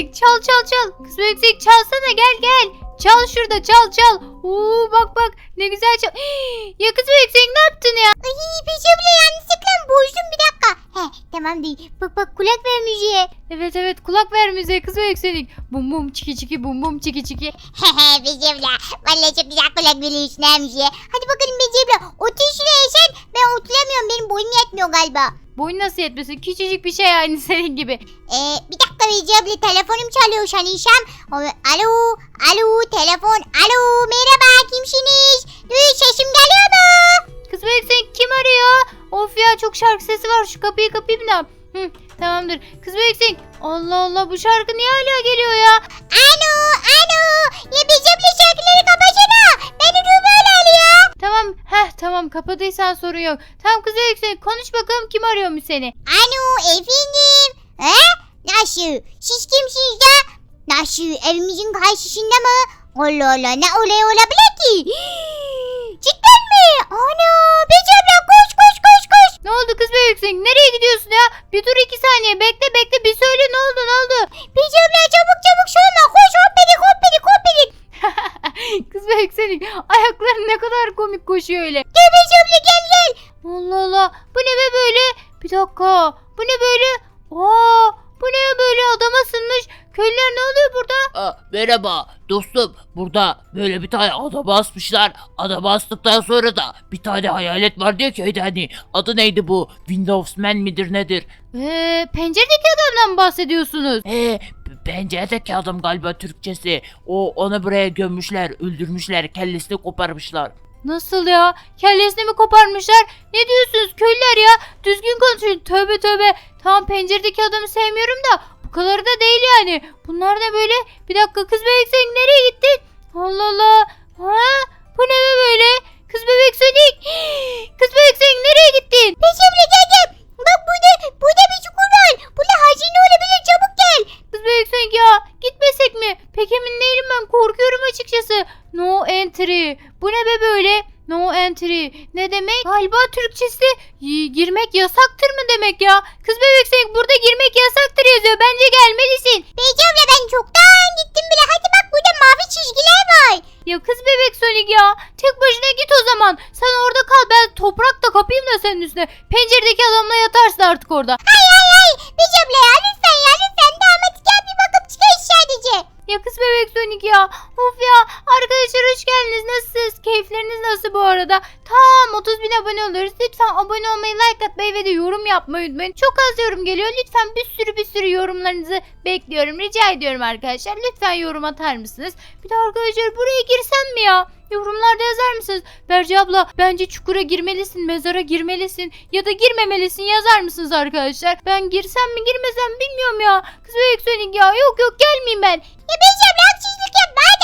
yüksek. Çal çal çal. Kız yüksek çalsana gel gel. Çal şurada çal çal. Oo bak bak ne güzel çal. ya kız yüksek ne yaptın ya? Ay Bece abla yanlışlıkla bozdum bir dakika. He tamam değil. Bak bak kulak ver müziğe. Evet evet kulak ver müziğe kız yüksek. Bum bum çiki çiki bum bum çiki çiki. Hehe Bece abla. Vallahi çok güzel kulak veriyorsun ha müziğe. Hadi bakalım Bece abla. Otur şuraya sen. Ben oturamıyorum. Benim boyum yetmiyor galiba. Boyun nasıl yetmesin? Küçücük bir şey aynı senin gibi. Ee, bir dakika Bece abla. Telefonum çalıyor Şanişem. Alo. Alo. Telefon. Alo. Merhaba. Kimsiniz? Duyun sesim geliyor mu? Kız bebek yüksek kim arıyor? Of ya çok şarkı sesi var şu kapıyı kapayım da. Hı, tamamdır. Kız yüksek. Allah Allah bu şarkı niye hala geliyor ya? Alo. Alo. Ya Bece abla şarkıları kapatsana. Beni duy böyle ya. Tamam. Heh tamam kapadıysan sorun yok. Tamam kız bebek yüksek konuş bakalım kim arıyormuş seni? Alo efendim. He? Nasıl? Siz kimsiniz ya? Nasıl? Evimizin karşısında mı? Allah Allah ne olay olabilir ki? Cidden mi? Ana Bece abla koş koş koş koş. Ne oldu kız bebek yüksek? Nereye gidiyorsun ya? Bir dur iki saniye bekle bekle bir söyle ne oldu ne oldu? Bece abla çabuk çabuk şuna koş hoppedik hoppedik hoppedik. kız bebek yüksek ayakların ne komik koşuyor öyle. Gel Bece abla gel gel. Allah Allah bu ne be böyle? Bir dakika bu ne böyle? Aa bu ne böyle adama sınmış. Köylüler ne oluyor burada? Aa, merhaba dostum burada böyle bir tane adamı asmışlar. Adamı astıktan sonra da bir tane hayalet var diyor ki "Hadi hani adı neydi bu Windows Man midir nedir? Ee, penceredeki adamdan mı bahsediyorsunuz? Ee, penceredeki adam galiba Türkçesi. O onu buraya gömmüşler öldürmüşler kellesini koparmışlar. Nasıl ya? Kellesini mi koparmışlar? Ne diyorsunuz köylüler ya? Düzgün konuşun. Tövbe tövbe. Tamam penceredeki adamı sevmiyorum da bu kadarı da değil yani. Bunlar ne böyle? Bir dakika kız bebek sen nereye gittin? Allah Allah. Ha? Bu ne be böyle? Kız bebek Sonic. Kız bebek sen nereye gittin? Abla gel gel. Bak burada burada bir çukur var. Burada hazine olabilir çabuk gel. Kız bebek Sonic ya gitmesek mi? Pek emin değilim ben korkuyorum açıkçası. No entry. Bu ne be böyle? No Ne demek? Galiba Türkçesi girmek yasaktır mı demek ya? Kız bebek Sonic burada girmek yasaktır yazıyor. Bence gelmelisin. Bece abla ben çoktan gittim bile. Hadi bak burada mavi çizgiler var. Ya kız bebek Sonic ya. Tek başına git o zaman. Sen orada kal. Ben toprak da kapayım da senin üstüne. Penceredeki adamla yatarsın artık orada. Hay hay hay. Bece abla ya lütfen ya lütfen. Hadi gel bir bakıp çıkar sadece. Ya kız bebek Sonic ya. Keyifleriniz nasıl bu arada? Tam 30 bin abone oluyoruz. Lütfen abone olmayı, like atmayı ve de yorum yapmayı unutmayın. Çok az yorum geliyor. Lütfen bir sürü bir sürü yorumlarınızı bekliyorum. Rica ediyorum arkadaşlar. Lütfen yorum atar mısınız? Bir de arkadaşlar buraya girsem mi ya? Yorumlarda yazar mısınız? Berce abla bence çukura girmelisin, mezara girmelisin ya da girmemelisin yazar mısınız arkadaşlar? Ben girsem mi girmesem bilmiyorum ya. Kız bebek Sonic ya yok yok gelmeyeyim ben. Ya Bece abla haksızlık yapma.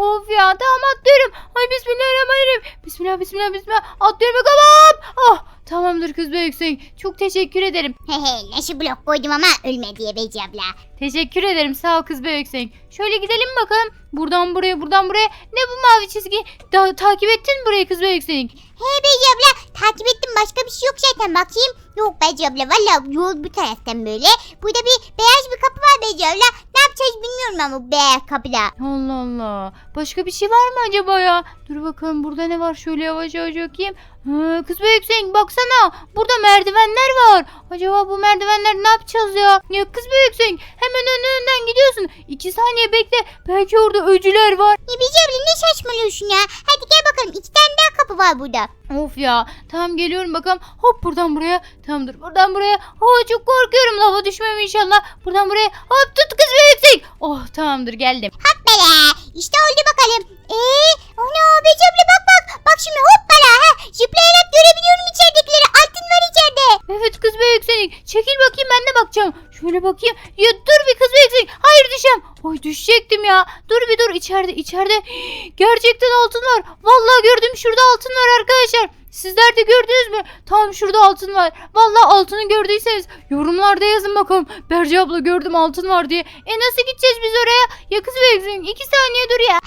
Of ya tamam atlıyorum. Ay bismillahirrahmanirrahim. Bismillah bismillah bismillah. Atlıyorum bakalım. Oh tamamdır kız Sonic. Çok teşekkür ederim. Hehe nasıl blok koydum ama ölme diye Bece abla. Teşekkür ederim sağ ol kız Sonic. Şöyle gidelim bakalım. Buradan buraya buradan buraya. Ne bu mavi çizgi? Da takip ettin mi burayı kız Sonic? He Bece abla takip ettim başka bir şey yok zaten bakayım. Yok Bece abla valla yol bu taraftan böyle. Burada bir beyaz bir kapı var Bece abla. Ne yapacağız bilmiyorum ama bu beyaz kapıda. Allah Allah. Başka bir şey var mı acaba ya? Dur bakalım burada ne var? Şöyle yavaş yavaş bakayım. Ha, kız bebek Sonic baksana. Burada merdivenler var. Acaba bu merdivenler ne yapacağız ya? Ya kız bebek Sonic hemen ön önden gidiyorsun. İki saniye bekle. Belki orada öcüler var. Ya Bece abla ne saçmalıyorsun ya. Hadi gel bakalım iki tane daha kapı var burada. Of ya. Tamam geliyorum bakalım. Hop buradan buraya. Tamamdır buradan buraya. Oh çok korkuyorum lava düşmem inşallah. Buradan buraya. Hop tut kız bebek Sonic. Oh tamamdır geldim. Hoppala işte oldu bakalım. Eee ana Bece abla bak bak. Bak şimdi hoppala ha. Zıplayarak görebiliyorum içeridekileri. Altın var içeride. Evet kız bebek Sonic. Çekil bakayım ben de bakacağım. Şöyle bakayım. Ya dur bir kız Sonic. Hayır düşeceğim. Oy düşecektim ya. Dur bir dur içeride içeride. Gerçekten altın var. Vallahi gördüm şurada altın var arkadaşlar. Sizler de gördünüz mü? Tam şurada altın var. Vallahi altını gördüyseniz yorumlarda yazın bakalım. Berce abla gördüm altın var diye. E nasıl gideceğiz biz oraya? Ya kız Sonic iki saniye dur ya.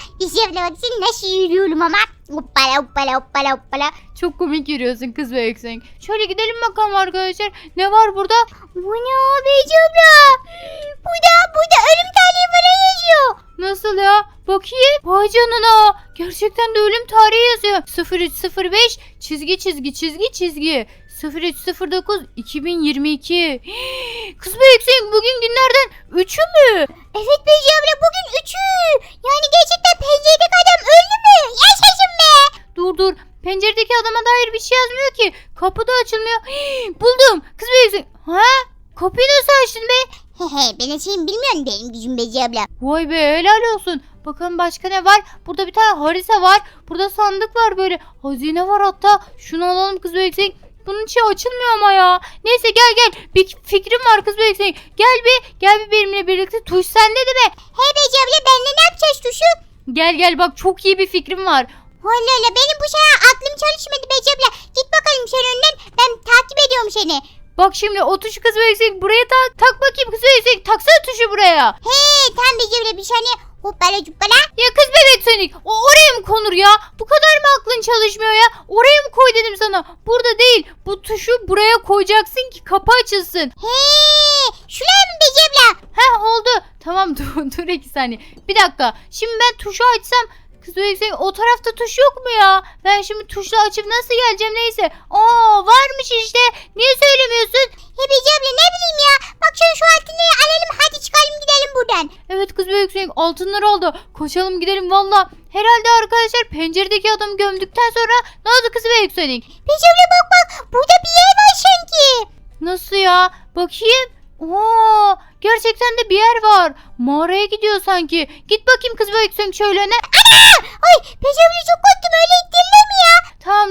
Abla bak sen nasıl yürüyorum ama. Hoppala hoppala hoppala hoppala. Çok komik yürüyorsun kız Sonic. Şöyle gidelim bakalım arkadaşlar. Ne var burada? Bu ne o Bece abla? 0305 çizgi çizgi çizgi çizgi. 0309 2022. Kız Büyüksek bugün günlerden 3'ü mü? Evet Beyci abla bugün üçü. Yani gerçekten penceredeki adam öldü mü? Yaşasın be. Dur dur. Penceredeki adama dair bir şey yazmıyor ki. Kapı da açılmıyor. Buldum. Kız Büyüksek. Ha? Kapıyı nasıl açtın be? Hehe ben açayım bilmiyorum benim gücüm Beyci abla. Vay be helal olsun. Bakalım başka ne var? Burada bir tane harita var. Burada sandık var böyle. Hazine var hatta. Şunu alalım kız Büyüksek. Bunun içi açılmıyor ama ya. Neyse gel gel. Bir fikrim var kız Büyüksek. Gel bir. Gel bir benimle birlikte. Tuş sende değil mi? Hey Beyci abla benimle ne yapacağız tuşu? Gel gel bak çok iyi bir fikrim var. Valla la benim bu şeye aklım çalışmadı Beyci abla. Git bakalım sen önden ben takip ediyorum seni. Bak şimdi o tuşu kız Büyüksek buraya tak. Tak bakayım kız Büyüksek. Taksana tuşu buraya. He tam Beyci abla bir saniye. Hoppala cuppala. Ya kız bebek Sonic o oraya mı konur ya? Bu kadar mı aklın çalışmıyor ya? Oraya mı koy dedim sana? Burada değil. Bu tuşu buraya koyacaksın ki kapı açılsın. He şuraya mı Beyci abla? Heh oldu. Tamam dur, dur iki saniye. Bir dakika. Şimdi ben tuşu açsam Kız Sonic o tarafta tuş yok mu ya? Ben şimdi tuşla açıp nasıl geleceğim neyse. Aa varmış işte. Niye söylemiyorsun? He Beyci abla ne bileyim ya. Bak şu şu altınları alalım hadi çıkalım gidelim buradan. Evet kız bebek Sonic altınları aldı. Koşalım gidelim valla. Herhalde arkadaşlar penceredeki adamı gömdükten sonra ne oldu kız bebek Sonic? Beyci abla bak bak burada bir yer var sanki. Nasıl ya? Bakayım. Oo, gerçekten de bir yer var. Mağaraya gidiyor sanki. Git bakayım kız bebek Sonic şöyle öne. Ay Beyci abla çok korktum öyle ittirler mi ya?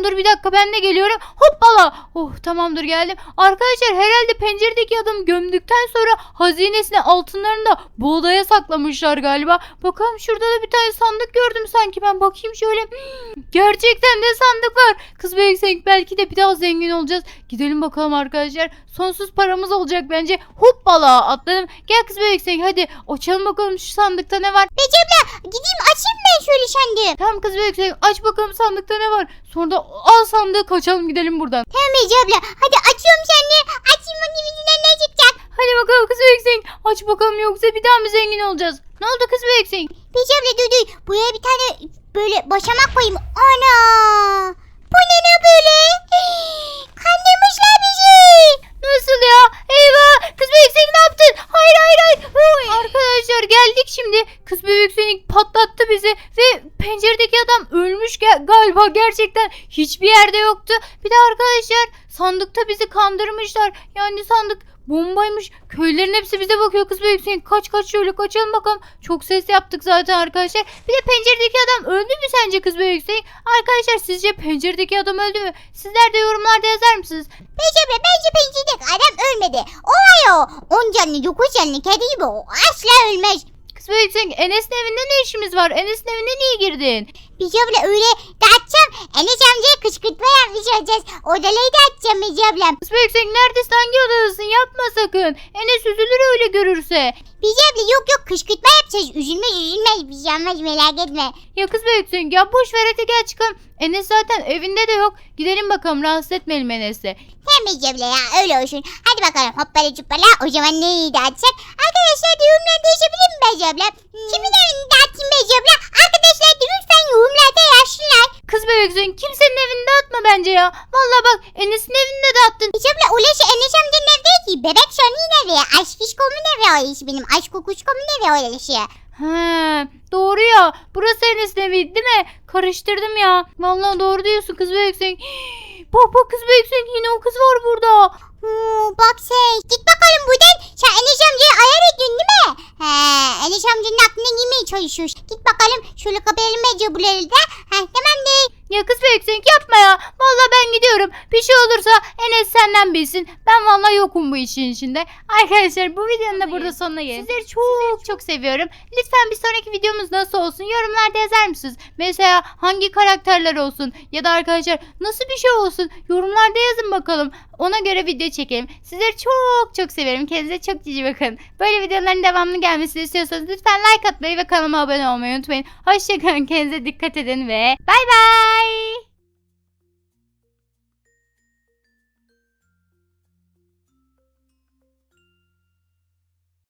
Tamam dur bir dakika ben de geliyorum. Hoppala. Oh tamamdır geldim. Arkadaşlar herhalde penceredeki adamı gömdükten sonra hazinesine altınlarını da bu odaya saklamışlar galiba. Bakalım şurada da bir tane sandık gördüm sanki ben bakayım şöyle. Hmm, Gerçekten de sandık var. Kız Sonic belki de bir daha zengin olacağız. Gidelim bakalım arkadaşlar. Sonsuz paramız olacak bence. Hoppala atladım. Gel kız bebek hadi açalım bakalım şu sandıkta ne var. Beyci abla gideyim açayım ben şöyle sandığı. Tamam kız bebek aç bakalım sandıkta ne var. Sonra da al sandığı kaçalım gidelim buradan. Tamam abla hadi açıyorum sandığı. Açayım bakayım içinden ne çıkacak. Hadi bakalım kız Sonic. Aç bakalım yoksa bir daha mı zengin olacağız? Ne oldu kız Sonic? Beyci abla dur dur. Buraya bir tane böyle başamak koyayım. Ana. Bu ne ne böyle? Kandırmışlar bizi. Nasıl ya? Eyvah! Kız bebek Sonic ne yaptın? Hayır hayır hayır. Huy. Arkadaşlar geldik şimdi. Kız bebek Sonic patlattı bizi ve penceredeki adam ölmüş galiba gerçekten hiçbir yerde yoktu. Bir de arkadaşlar sandıkta bizi kandırmışlar. Yani sandık bombaymış. Köylerin hepsi bize bakıyor kız bebek Sonic. Kaç kaç şöyle kaçalım bakalım. Çok ses yaptık zaten arkadaşlar. Bir de penceredeki adam öldü mü sence kız bebek Sonic? Arkadaşlar sizce penceredeki adam öldü mü? Sizler de yorumlarda yazar mısınız? Beyci abla bence penceredeki adam ölmedi. O ya. On canlı dokuz canlı kedi gibi o asla ölmez. Bebek Sonic Enes'in evinde ne işimiz var? Enes'in evine niye girdin? Beyci abla öyle dağıtacağım. Enes amcaya kışkırtma yapmış olacağız. Odalayı dağıtacağım Beyci ablam. Bebek Sonic neredesin? Hangi odadasın? Yapma sakın. Enes üzülür öyle görürse. Beyci abla yok yok kışkırtma yapacağız. Üzülmez üzülmez bir şey olmaz merak etme. Ya kız Sonic ya boş ver hadi gel çıkalım. Enes zaten evinde de yok. Gidelim bakalım rahatsız etmeyelim Enes'i. Sen Beyci abla ya öyle olsun. Hadi bakalım hoppala cuppala o zaman neyi dağıtacak? Arkadaşlar da yorumlarda mi Beyci abla? Kimin evini dağıtayım Beyci abla? Arkadaşlar da lütfen yorumlarda yazsınlar. Kız bebek Sonic kimsenin evinde atma bence ya. Vallahi bak Enes'in evinde de attın. Beyci abla ulaşı Enes amcanın evi değil ki. Bebek Sony'nin evi. Aşk işkomun evi o iş benim. Aşk kukuşkomun evi o ulaşı. He, doğru ya. Burası Enes'in evi değil mi? Karıştırdım ya. Vallahi doğru diyorsun kız bebek Sonic. Bak bak kız bebek Sonic yine o kız var burada. Hmm, bak sen. Git bakalım buradan. Sen Enes amcayı ayar ettin değil mi? He, Enes amcanın aklına girmeye çalışıyoruz. Git bakalım. Şöyle kapayalım Beyci ablaları da. He, tamamdır. Ya kız Sonic yapma ya. Vallahi ben gidiyorum. Bir şey olursa Enes senden bilsin. Ben vallahi yokum bu işin içinde. Arkadaşlar bu videonun da burada sonuna gelin. Sizleri çok çok seviyorum. Lütfen bir sonraki videomuz nasıl olsun yorumlarda yazar mısınız? Mesela hangi karakterler olsun ya da arkadaşlar nasıl bir şey olsun yorumlarda yazın bakalım. Ona göre video çekelim. Sizleri çok çok seviyorum. Kendinize çok cici bakın. Böyle videoların devamlı gelmesini istiyorsanız lütfen like atmayı ve kanalıma abone olmayı unutmayın. Hoşçakalın. Kendinize dikkat edin ve bay bay.